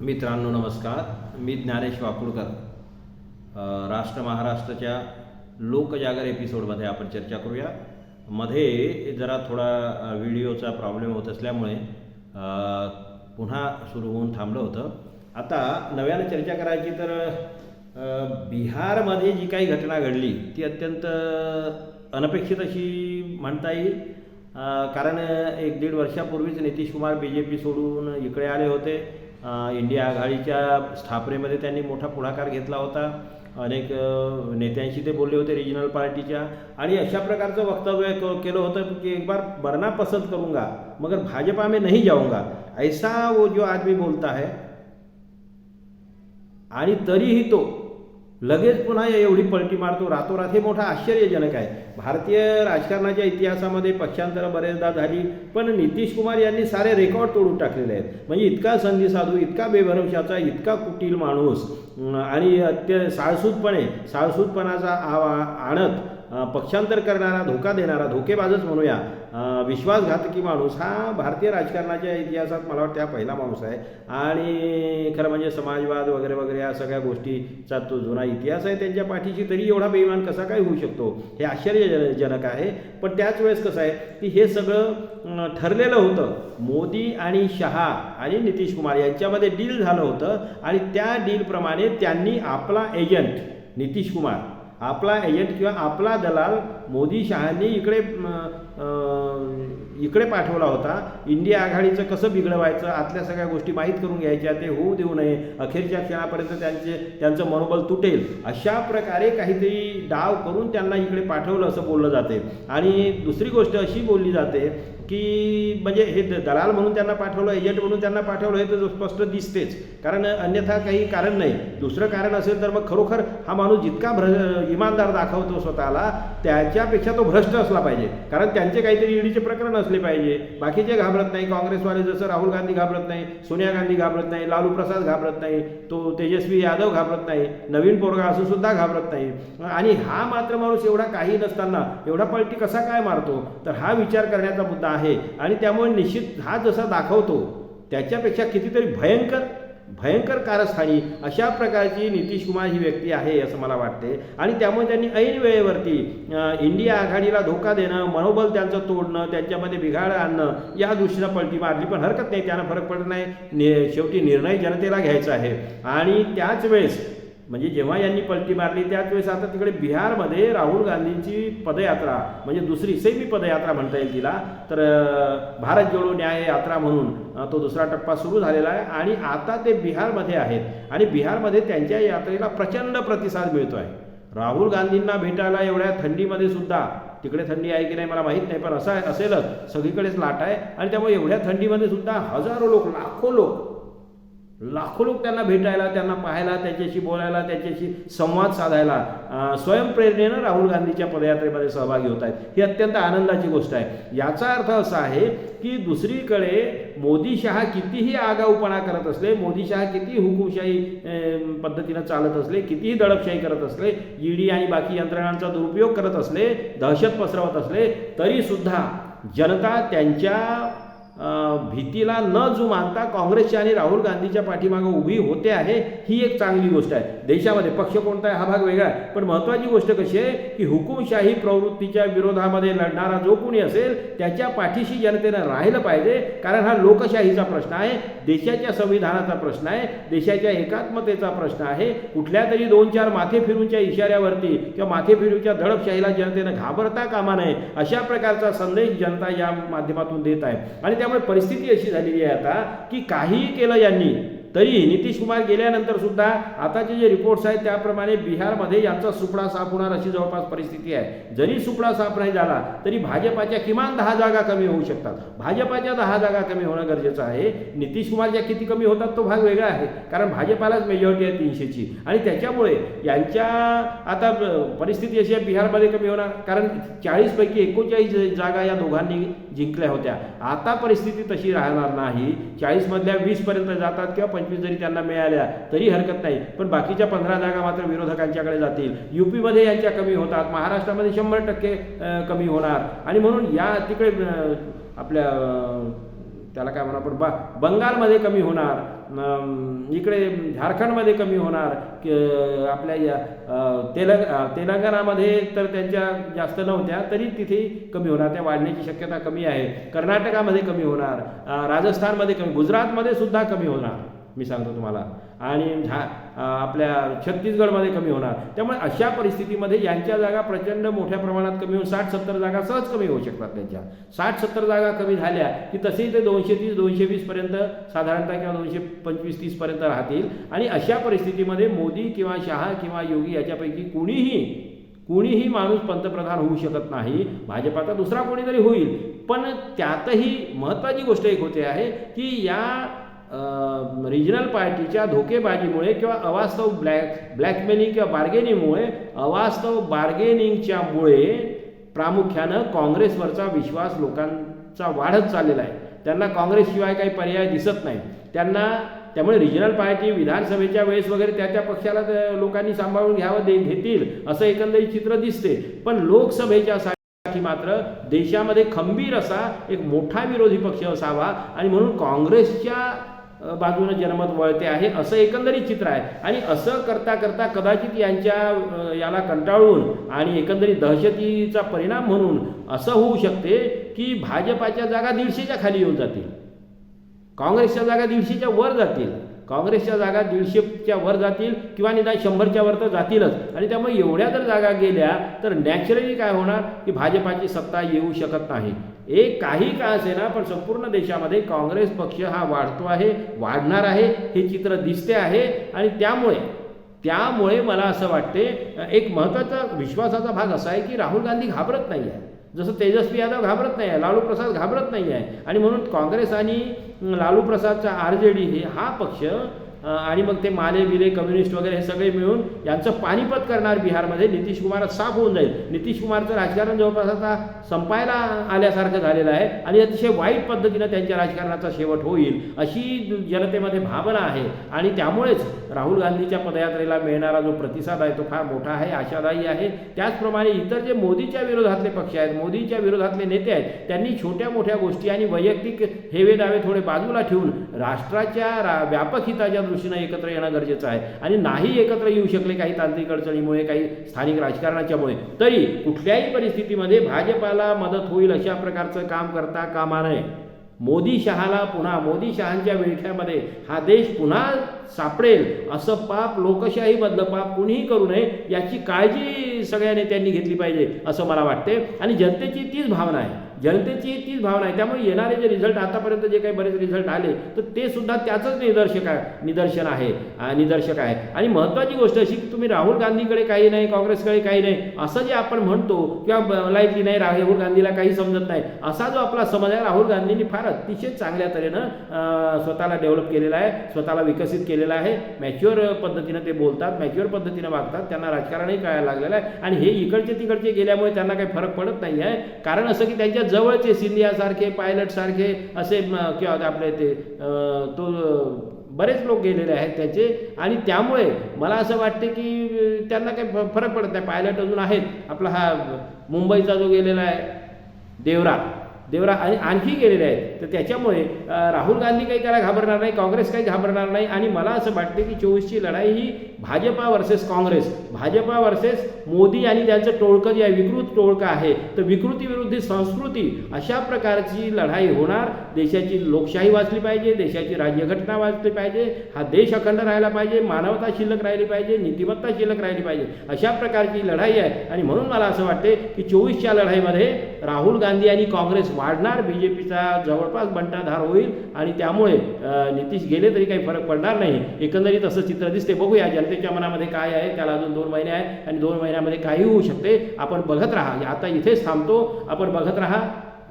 मित्रांनो नमस्कार. मी ज्ञानेश वाकुळकर राष्ट्र महाराष्ट्राच्या लोकजागर एपिसोडमध्ये आपण चर्चा करूया. मध्ये जरा थोडा व्हिडिओचा प्रॉब्लेम होत असल्यामुळे पुन्हा सुरू होऊन थांबलं होतं. आता नव्यानं चर्चा करायची तर बिहारमध्ये जी काही घटना घडली ती अत्यंत अनपेक्षित अशी म्हणता येईल. कारण एक दीड वर्षापूर्वीच Nitish Kumar B J P सोडून इकडे आले होते. इंडिया आघाडीच्या स्थापनेमध्ये त्यांनी मोठा पुढाकार घेतला होता. अनेक नेत्यांशी ते बोलले होते रिजनल पार्टीच्या आणि अशा प्रकारचं वक्तव्य क- केलं होतं की एक बार बरना पसंत करूंगा मगर भाजपा में नहीं जाऊंगा. ऐसा वो जो आदमी बोलता है आणि तरीही तो लगेच पुन्हा एवढी पलटी मारतो. रातोरात हे मोठं आश्चर्यजनक आहे. भारतीय राजकारणाच्या इतिहासामध्ये पक्षांतरं बरेचदा झाली पण नितीश कुमार यांनी सारे रेकॉर्ड तोडून टाकलेले आहेत. म्हणजे इतका संधी साधू इतका बेभरवशाचा इतका कुटील माणूस आणि अत्य साळसूदपणे साळसूदपणाचा आवा आणत पक्षांतर करणारा धोका देणारा धोकेबाजच म्हणूया विश्वासघातकी माणूस हा भारतीय राजकारणाच्या इतिहासात मला वाटतं हा पहिला माणूस आहे. आणि खरं म्हणजे समाजवाद वगैरे वगैरे या सगळ्या गोष्टीचा तो जुना इतिहास आहे. त्यांच्या पाठीशी तरी एवढा बेईमान कसा काय होऊ शकतो? हे आश्चर्यजनक आहे. पण त्याच वेळेस कसं आहे की हे सगळं ठरलेलं होतं. मोदी आणि शहा आणि नितीश कुमार यांच्यामध्ये डील झालं होतं. आणि त्या डीलप्रमाणे त्यांनी आपला एजंट नितीश कुमार आपला एजंट किंवा आपला दलाल मोदी शहांनी इकडे इकडे पाठवला होता. इंडिया आघाडीचं कसं बिघडवायचं आतल्या सगळ्या गोष्टी माहीत करून घ्यायच्या ते होऊ देऊ नये. अखेरच्या क्षणापर्यंत त्यांचे त्यांचं मनोबल तुटेल. अशा प्रकारे काहीतरी डाव करून त्यांना इकडे पाठवलं असं बोललं जाते. आणि दुसरी गोष्ट अशी बोलली जाते की म्हणजे हे द- दलाल म्हणून त्यांना पाठवलं एजंट म्हणून त्यांना पाठवलं हे तर स्पष्ट दिसतेच. कारण अन्यथा काही कारण नाही. दुसरं कारण असेल तर मग खरोखर हा माणूस जितका भ्र इमानदार दाखवतो स्वतःला त्याच्यापेक्षा तो भ्रष्ट असला पाहिजे. कारण त्यांचे काहीतरी ईडीचे प्रकरण असले पाहिजे. बाकीचे घाबरत नाही काँग्रेसवाले जसं राहुल गांधी घाबरत नाही सोनिया गांधी घाबरत नाही लालू प्रसाद घाबरत नाही तो तेजस्वी यादव घाबरत नाही नवीन पोरगा असून सुद्धा घाबरत नाही. आणि हा मात्र माणूस एवढा काही नसताना एवढा पलटी कसा काय मारतो? तर हा विचार करण्याचा मुद्दा आहे. आहे. आणि त्यामुळे निश्चित हा जसा दाखवतो त्याच्यापेक्षा कितीतरी भयंकर भयंकर कारस्थानी अशा प्रकारची नितीश कुमार ही व्यक्ती आहे असं मला वाटते. आणि त्यामुळे त्यांनी ऐन वेळेवरती इंडिया आघाडीला धोका देणं मनोबल त्यांचं तोडणं त्यांच्यामध्ये बिघाड आणणं या दृष्टीनं पलटी मारली. पण हरकत नाही त्यांना फरक पडत नाही. शेवटी निर्णय जनतेला घ्यायचा आहे. आणि त्याच वेळेस म्हणजे जेव्हा यांनी पलटी मारली त्याच वेळेस आता तिकडे बिहारमध्ये राहुल गांधींची पदयात्रा म्हणजे दुसरी सेमी पदयात्रा म्हणता येईल तिला. तर भारत जोडो न्याय यात्रा म्हणून तो दुसरा टप्पा सुरू झालेला आहे आणि आता ते बिहारमध्ये आहेत. आणि बिहारमध्ये त्यांच्या यात्रेला प्रचंड प्रतिसाद मिळतो आहे राहुल गांधींना भेटायला एवढ्या थंडीमध्ये सुद्धा तिकडे थंडी आहे की नाही मला माहीत नाही पण असं असेलच. सगळीकडेच लाट आहे. आणि त्यामुळे एवढ्या थंडीमध्ये सुद्धा हजारो लोक लाखो लोक लाखो लोक त्यांना भेटायला त्यांना पाहायला त्याच्याशी बोलायला त्याच्याशी संवाद साधायला स्वयंप्रेरणेनं राहुल गांधीच्या पदयात्रेमध्ये सहभागी होत आहेत. ही अत्यंत आनंदाची गोष्ट आहे. याचा अर्थ असा आहे की दुसरीकडे मोदी शहा कितीही आगाऊपणा करत असले मोदी शहा किती हुकुमशाही पद्धतीनं चालत असले कितीही दडपशाही करत असले ईडी आणि बाकी यंत्रणांचा दुरुपयोग करत असले दहशत पसरवत असले तरीसुद्धा जनता त्यांच्या भीतीला न जुमानता काँग्रेसच्या आणि राहुल गांधीच्या पाठीमागं उभी होते आहे ही एक चांगली गोष्ट आहे. देशामध्ये पक्ष कोणता आहे हा भाग वेगळा आहे. पण महत्त्वाची गोष्ट कशी आहे की हुकुमशाही प्रवृत्तीच्या विरोधामध्ये लढणारा जो कोणी असेल त्याच्या पाठीशी जनतेनं राहिलं पाहिजे कारण हा लोकशाहीचा प्रश्न आहे देशाच्या संविधानाचा प्रश्न आहे देशाच्या एकात्मतेचा प्रश्न आहे. कुठल्या तरी दोन चार माथेफिरूंच्या इशाऱ्यावरती किंवा माथे फिरूच्या दडपशाहीला जनतेनं घाबरता कामा नये अशा प्रकारचा संदेश जनता या माध्यमातून देत आहे. आणि त्यामुळे परिस्थिती अशी झालेली आहे आता की काहीही केलं यांनी तरी नितीश कुमार गेल्यानंतर सुद्धा आताचे जे रिपोर्ट्स आहेत त्याप्रमाणे बिहारमध्ये यांचा सुपडा साफ होणार अशी जवळपास परिस्थिती आहे. जरी सुपडा साफ नाही झाला तरी भाजपाच्या किमान दहा जागा कमी होऊ शकतात. भाजपाच्या दहा जागा कमी होणं गरजेचं आहे. नितीश कुमारच्या किती कमी होतात तो भाग वेगळा आहे. कारण भाजपालाच मेजॉरिटी आहे तीनशेची. आणि त्याच्यामुळे यांच्या आता परिस्थिती अशी आहे बिहारमध्ये कमी होणार. कारण चाळीसपैकी एकोणचाळीस जागा या दोघांनी जिंकल्या होत्या. आता परिस्थिती तशी राहणार नाही. चाळीसमधल्या वीसपर्यंत जातात किंवा पंचवीस जरी त्यांना मिळाल्या तरी हरकत नाही. पण बाकीच्या पंधरा जागा मात्र विरोधकांच्याकडे जातील. युपीमध्ये यांच्या कमी होतात. महाराष्ट्रामध्ये शंभर टक्के कमी होणार. आणि म्हणून या तिकडे आपल्या त्याला काय म्हणा आपण बा बंगालमध्ये कमी होणार इकडे झारखंडमध्ये कमी होणार क- आपल्या या तेलंग तेलंगणामध्ये तर त्यांच्या जास्त नव्हत्या तरी तिथे कमी होणार त्या वाढण्याची शक्यता कमी आहे. कर्नाटकामध्ये कमी होणार राजस्थानमध्ये कमी गुजरातमध्ये सुद्धा कमी होणार मी सांगतो तुम्हाला. आणि झा आपल्या छत्तीसगडमध्ये कमी होणार. त्यामुळे अशा परिस्थितीमध्ये यांच्या जागा प्रचंड मोठ्या प्रमाणात कमी होऊन साठ सत्तर जागा सहज कमी होऊ शकतात त्यांच्या. साठ सत्तर जागा कमी झाल्या की तसेही ते दोनशे तीस दोनशे वीसपर्यंत साधारणतः किंवा दोनशे पंचवीस तीसपर्यंत राहतील. आणि अशा परिस्थितीमध्ये मोदी किंवा शहा किंवा योगी याच्यापैकी कुणीही कुणीही माणूस पंतप्रधान होऊ शकत नाही. भाजपाचा दुसरा कोणीतरी होईल. पण त्यातही महत्त्वाची गोष्ट एक होते आहे की या रिजनल पार्टीच्या धोकेबाजीमुळे किंवा अवास्तव ब्लॅक ब्लॅकमेलिंग किंवा बार्गेनिंगमुळे अवास्तव बार्गेनिंगच्यामुळे प्रामुख्यानं काँग्रेसवरचा विश्वास लोकांचा वाढत चाललेला आहे. त्यांना काँग्रेसशिवाय काही पर्याय दिसत नाही. त्यांना त्यामुळे रिजनल पार्टी विधानसभेच्या वेळेस वगैरे त्या त्या पक्षाला लोकांनी सांभाळून घ्यावं दे घेतील असं एकंदरीत चित्र दिसते. पण लोकसभेच्या साठी मात्र देशामध्ये खंबीर असा एक मोठा विरोधी पक्ष असावा आणि म्हणून काँग्रेसच्या बाजूनं जनमत वळते आहे असं एकंदरीत चित्र आहे. आणि असं करता करता कदाचित यांच्या याला कंटाळून आणि एकंदरीत दहशतीचा परिणाम म्हणून असं होऊ शकते की भाजपाच्या जागा दीडशेच्या खाली येऊन जातील. काँग्रेसच्या जागा दीडशेच्या वर जातील. काँग्रेसच्या जागा दीडशेच्या वर जातील किंवा निदान शंभरच्या वर तर जातीलच. आणि त्यामुळे एवढ्या जर जागा गेल्या तर नॅचरली काय होणार की भाजपाची सत्ता येऊ शकत नाही. एक काही का असेना पण संपूर्ण देशामध्ये काँग्रेस पक्ष हा वाढतो आहे वाढणार आहे हे चित्र दिसते आहे. आणि त्यामुळे त्यामुळे मला असं वाटते एक महत्त्वाचा विश्वासाचा भाग असा आहे की राहुल गांधी घाबरत नाही आहे. जसं तेजस्वी यादव घाबरत नाही आहे लालू प्रसाद घाबरत नाही आहे. आणि म्हणून काँग्रेस आणि लालू प्रसादचा आर जे डी हे हा पक्ष आणि मग ते माले बिले कम्युनिस्ट वगैरे हे सगळे मिळून यांचं पानिपत करणार बिहारमध्ये. नितीश कुमार साफ होऊन जाईल. नितीश कुमारचं राजकारण जवळपास आता संपायला आल्यासारखं झालेलं आहे आणि अतिशय वाईट पद्धतीनं त्यांच्या राजकारणाचा शेवट होईल अशी जनतेमध्ये भावना आहे. आणि त्यामुळेच राहुल गांधीच्या पदयात्रेला मिळणारा जो प्रतिसाद आहे तो फार मोठा आहे आशादायी आहे. त्याचप्रमाणे इतर जे मोदीच्या विरोधातले पक्ष आहेत मोदीच्या विरोधातले नेते आहेत त्यांनी छोट्या मोठ्या गोष्टी आणि वैयक्तिक हेवे दावे थोडे बाजूला ठेवून राष्ट्राच्या रा व्यापक हिताच्या दृष्टीनं एकत्र येणं गरजेचं आहे. आणि नाही एकत्र येऊ शकले काही तांत्रिक अडचणीमुळे काही स्थानिक राजकारणाच्यामुळे तरी कुठल्याही परिस्थितीमध्ये भाजपाला मदत होईल अशा प्रकारचं काम करता कामा नये. मोदी शहाला पुन्हा मोदी शहांच्या विळख्यामध्ये हा देश पुन्हा सापडेल असं पाप लोकशाहीमधलं पाप कुणीही करू नये याची काळजी सगळ्या नेत्यांनी घेतली पाहिजे असं मला वाटते आणि जनतेची तीच भावना आहे. जनतेची तीच भावना आहे. त्यामुळे येणारे जे रिझल्ट आतापर्यंत जे काही बरेच रिझल्ट आले तर ते सुद्धा त्याचंच निदर्शक आहे निदर्शन आहे निदर्शक आहे. आणि महत्त्वाची गोष्ट अशी की तुम्ही राहुल गांधीकडे काही नाही काँग्रेसकडे काही नाही असं जे आपण म्हणतो किंवा लायकी नाही राहुल गांधीला काही समजत नाही असा जो आपला समज आहे राहुल गांधींनी फार अतिशय चांगल्या तऱ्हेनं स्वतःला डेव्हलप केलेला आहे स्वतःला विकसित केलेला आहे. मॅच्युअर पद्धतीनं ते बोलतात मॅच्युअर पद्धतीनं वागतात त्यांना राजकारणही कळायला लागलेलं आहे. आणि हे इकडचे तिकडचे गेल्यामुळे त्यांना काही फरक पडत नाही आहे कारण असं की त्यांच्या जवळचे सिंधियासारखे पायलटसारखे असे किंवा आपले ते तो बरेच लोक गेलेले आहेत त्याचे. आणि त्यामुळे मला असं वाटते की त्यांना काही फरक पडत नाही. पायलट अजून आहेत. आपला हा मुंबईचा जो गेलेला आहे देवरा देवरा आणि आणखी गेलेले आहेत. तर त्याच्यामुळे राहुल गांधी काही त्याला घाबरणार नाही काँग्रेस काही घाबरणार नाही आणि मला असं वाटते की चोवीसची लढाई ही भाजपा वर्सेस काँग्रेस. भाजपा वर्सेस मोदी आणि त्यांचं टोळकं जे आहे विकृत टोळकं आहे. तर विकृतीविरुद्ध संस्कृती अशा प्रकारची लढाई होणार. देशाची लोकशाही वाचली पाहिजे देशाची राज्यघटना वाचली पाहिजे हा देश अखंड राहिला पाहिजे मानवता शिल्लक राहिली पाहिजे नीतिमत्ता शिल्लक राहिली पाहिजे. अशा प्रकारची लढाई आहे. आणि म्हणून मला असं वाटते की चोवीसच्या लढाईमध्ये राहुल गांधी आणि काँग्रेस वाढणार बी जे पीचा जवळपास बंटाधार होईल आणि त्यामुळे नितीश गेले तरी काही फरक पडणार नाही. एकंदरीत असं चित्र दिसते बघूया जनतेच्या मनामध्ये काय आहे. त्याला अजून दोन महिने आहे आणि दोन महिन्यामध्ये काही होऊ शकते. आपण बघत राहा. आता इथेच थांबतो. आपण बघत राहा.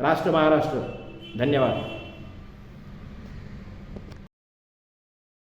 राष्ट्र महाराष्ट्र. धन्यवाद.